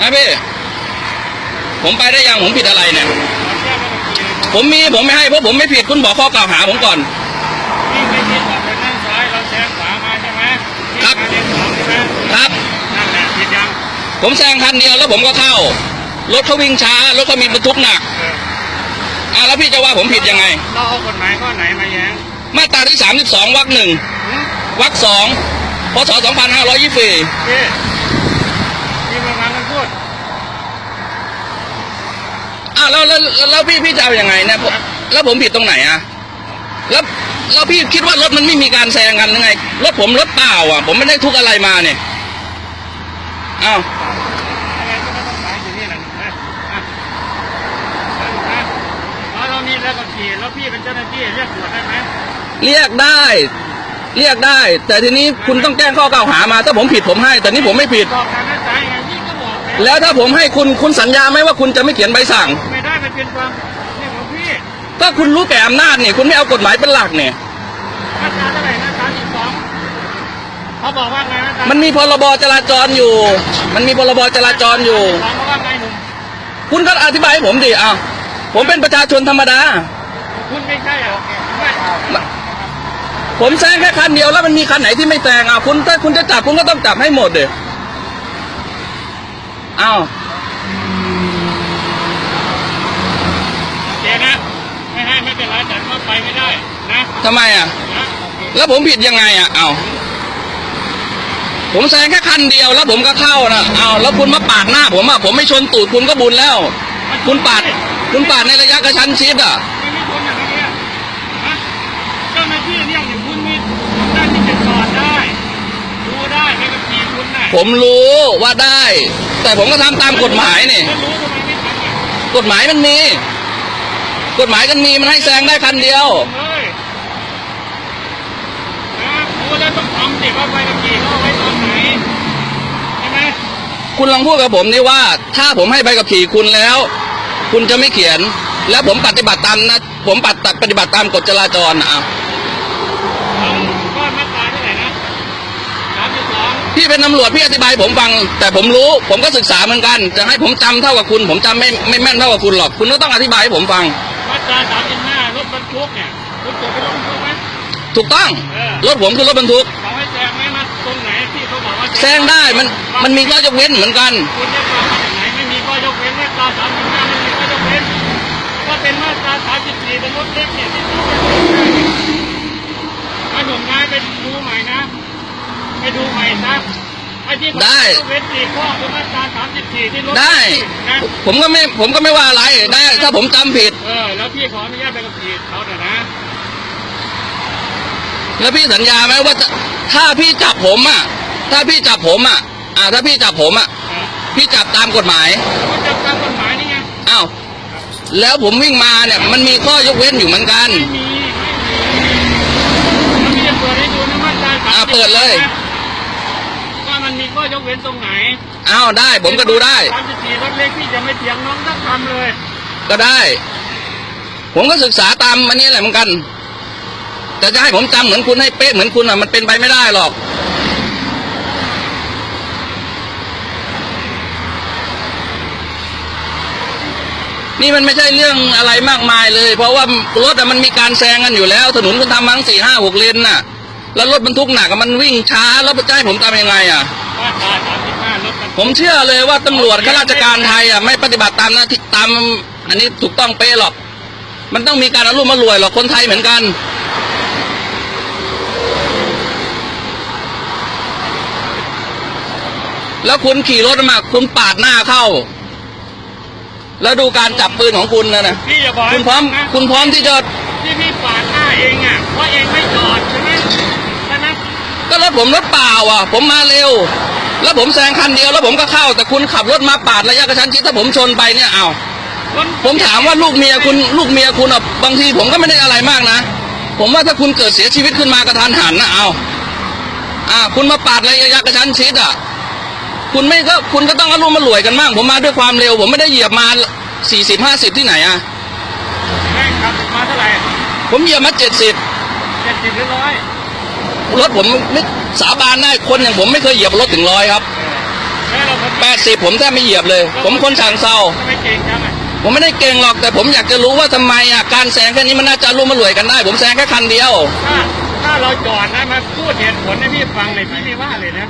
นะพี่ ผมไปได้ยังผมผิดอะไรเนี่ย ผมมีผมไม่ให้เพราะผมไม่ผิดคุณบอกข้อกล่าวหาผมก่อนพี่ไม่คิดออกไปด้านซ้ายเราแซงขวามาใช่ไหมพี่ครับมาเลนสองใช่ไหมครับ นั่นแหละผิดยังผมแซงคันเดียวแล้วผมก็เข้ารถเขาวิ่งช้ารถเขามีบรรทุกหนักเอออะแล้วพี่จะว่าผมผิดยังไง เราเอากฎหมายข้อไหนมาแย้งมาตราที่ 32วรรคหนึ่งหืมวรรคสองพศ2524พี่พี่มามามันพูด อะแล้วแล้วแล้วพี่พี่จะเอายังไงเนี่ยผมแล้วผมผิดตรงไหนอะแล้วแล้วพี่คิดว่ารถมันไม่มีการแซงกันยังไงรถผมรถเปล่าอะ ผมไม่ได้ทุกข์อะไรมาเนี่ยอ้าวอะไรก็ไม่ต้องหมายอยู่นี่แหละนะอะนะเพราะเรามีแล้วก็ขี่แล้วพี่เป็นเจ้าหน้าที่เรียกตรวจได้ไหมเรียกได้ เรียกได้ แต่ทีนี้คุณต้องแจ้งข้อกล่าวหามา ถ้าผมผิดผมให้ แต่นี่ผมไม่ผิดบอกทางด้านซ้ายไงพี่ก็บอกไปแล้วถ้าผมให้คุณคุณสัญญาไหมว่าคุณจะไม่เขียนใบสั่ง ไม่ได้มันเป็นความนี่ของพี่ก็คุณรู้แก่อำนาจเนี่ยคุณไม่เอากฎหมายเป็นหลักเนี่ย มาตราเท่าไหร่นะสามสิบสองเขาบอกว่าไงนะตรามันมีพรบจราจรอยู่ มันมีพรบจราจรอยู่สองเขาว่าไงหนุ่มคุณก็อธิบายให้ผมดิอ้าวผมเป็นประชาชนธรรมดา คุณไม่ใช่เหรอไม่ผมแซงแค่คันเดียวแล้วมันมีคันไหนที่ไม่แซงอะคุณถ้าคุณจะจับคุณก็ต้องจับให้หมดเลยอ้าว โอเคนะ ไม่ให้ไม่เป็นไรแต่เข้าไปไม่ได้นะทำไมอะ นะแล้วผมผิดยังไงอะอ้าวผมแซงแค่คันเดียวแล้วผมก็เข้านะอ้าวแล้วคุณมาปาดหน้า ผมอะ ผมไม่ชนตูดคุณก็บุญแล้ว คุณปาด คุณปาดในระยะกระชั้นชิดอะ ไม่มีคนอย่างนี้นะเจ้าหน้าที่เรียกอย่างคุณมีหน้าที่จะจอดได้ดูได้ไม่กับขี่คุณน่ะผมรู้ว่าได้ แต่ผมก็ทำตามกฎหมายนี่แล้วรู้ทำไมไม่ทำอะกฎหมายมันมี กฎหมายกันมีมันให้แซงได้คันเดียวเฮ้ยนะรู้แล้วต้องทำสิว่าไปกับขี่เขาเอาไว้ตอนไหนใช่ไหมคุณลองพูดกับผมดิว่า ถ้าผมให้ใบกับขี่คุณแล้ว คุณจะไม่เขียน แล้วผมปฏิบัติตามนะผมปฏิปฏิบัติตามกฎจราจรนะอะเอาก้อนมาตราเท่าไหร่นะสามสิบสองพี่เป็นตำรวจพี่อธิบายให้ผมฟัง แต่ผมรู้ ผมก็ศึกษาเหมือนกัน จะให้ผมจำเท่ากับคุณ ผมจำไม่ไม่แม่นเท่ากับคุณหรอก คุณก็ต้องอธิบายให้ผมฟังมา ตราสามสิบห้ารถบรรทุกเนี่ยรถตัวไปรถบรรทุกไหม ถูกต้อง เออ รถผมคือรถบรรทุกเขาให้แซงไหมมาตรงไหนที่เขาบอกว่าแซงได้มันมันมีข้อยกเว้นเหมือนกัน คุณจะบอกมาจากไหนไม่มีข้อยกเว้นมาตราสามสิบห้าไม่มีข้อยกเว้นก็เป็นมาตราสามสิบสี่เป็นรถเล็กเนี่ยที่เขาไม่ได้ถ้าหนุ่มนายไปดูใหม่นะไปดูใหม่ซะไอ้ที่เขาได้ ยกเว้นสี่ข้อคือมาตราสามสิบสี่ที่รถได้ นะผมก็ไม่ผมก็ไม่ว่าอะไรได้ ถ้าผมจำผิด เออ แล้วพี่ขออนุญาตไปกับขี่เขาเถอะนะ แล้วพี่สัญญาไหมว่าจะถ้าพี่จับผมอะ ถ้าพี่จับผมอะ อ่า ถ้าพี่จับผมอะเออพี่จับตามกฎหมาย มันจะตามกฎหมายนี่ไง อ้าว แล้วผมวิ่งมาเนี่ย มันมีข้อยกเว้นอยู่เหมือนกัน ไม่มีไม่มีแล้วพี่จะเปิดให้ดูนะมาตราสามอ่าเปิดเลย ว่ามันมีข้อยกเว้นตรงไหนอ้าวได้ ผมก็ดูได้ สามสิบสี่รถเล็กพี่จะไม่เถียงน้องสักคำเลย ก็ได้ ผมก็ศึกษาตามอันนี้แหละเหมือนกันแต่จะให้ผมจำเหมือนคุณให้เป๊ะเหมือนคุณอะมันเป็นไปไม่ได้หรอก นี่มันไม่ใช่เรื่องอะไรมากมายเลย เพราะว่ารถอะมันมีการแซงกันอยู่แล้ว ถนนคุณทำมั้งสี่ห้าหกเลนน่ะ แล้วรถบรรทุกหนักอะมันวิ่งช้าแล้วจะให้ผมทำยังไงอะผมเชื่อเลยว่าตำรวจข้าราชการไทยอะไม่ปฏิบัติตามหน้าที่ตาม อันนี้ถูกต้องเป๊ะหรอก มันต้องมีการอารมณ์มารวยหรอกคนไทยเหมือนกัน แล้วคุณขี่รถมาคุณปาดหน้าเข้า แล้วดูการจับปืนของคุณนะนะพี่อย่าบอกให้คุณพร้อมนะคุณพร้อมที่จะที่พี่ปาดหน้าเองอะเพราะเองไม่จอดใช่ไหมใช่ไหมก็รถผมรถเปล่าอะ ผมมาเร็ว แล้วผมแซงคันเดียวแล้วผมก็เข้า แต่คุณขับรถมาปาดระยะกระชั้นชิดถ้าผมชนไปเนี่ยเอารถ ผมถามว่าลูกเมียคุณลูกเมียคุณอะบางทีผมก็ไม่ได้อะไรมากนะ ผมว่าถ้าคุณเกิดเสียชีวิตขึ้นมากระทันหันนะเอาอ่า คุณมาปาดระยะกระชั้นชิดอะ คุณไม่ก็คุณก็ต้องอารมณ์มารวยกันบ้าง ผมมาด้วยความเร็ว ผมไม่ได้เหยียบมาสี่สิบห้าสิบที่ไหนอะแม่งขับมาเท่าไหร่ผมเหยียบมาเจ็ดสิบเจ็ดสิบหรือร้อยรถผมไม่สาบานได้คนอย่างผมไม่เคยเหยียบรถถึงร้อยครับแล้วเราพแปดสิบผมแทบไม่เหยียบเลย ผมคนฉางเซาทำไมเก่งจังอะ ผมไม่ได้เก่งหรอกแต่ผมอยากจะรู้ว่าทำไมอะการแซงแค่นี้มันน่าจะร่วมมารวยกันได้ ผมแซงแค่คันเดียว ถ้าถ้าเราจอดนะมาพูดเหตุผลให้พี่ฟังเลยพี่ไม่ว่าเลยนะ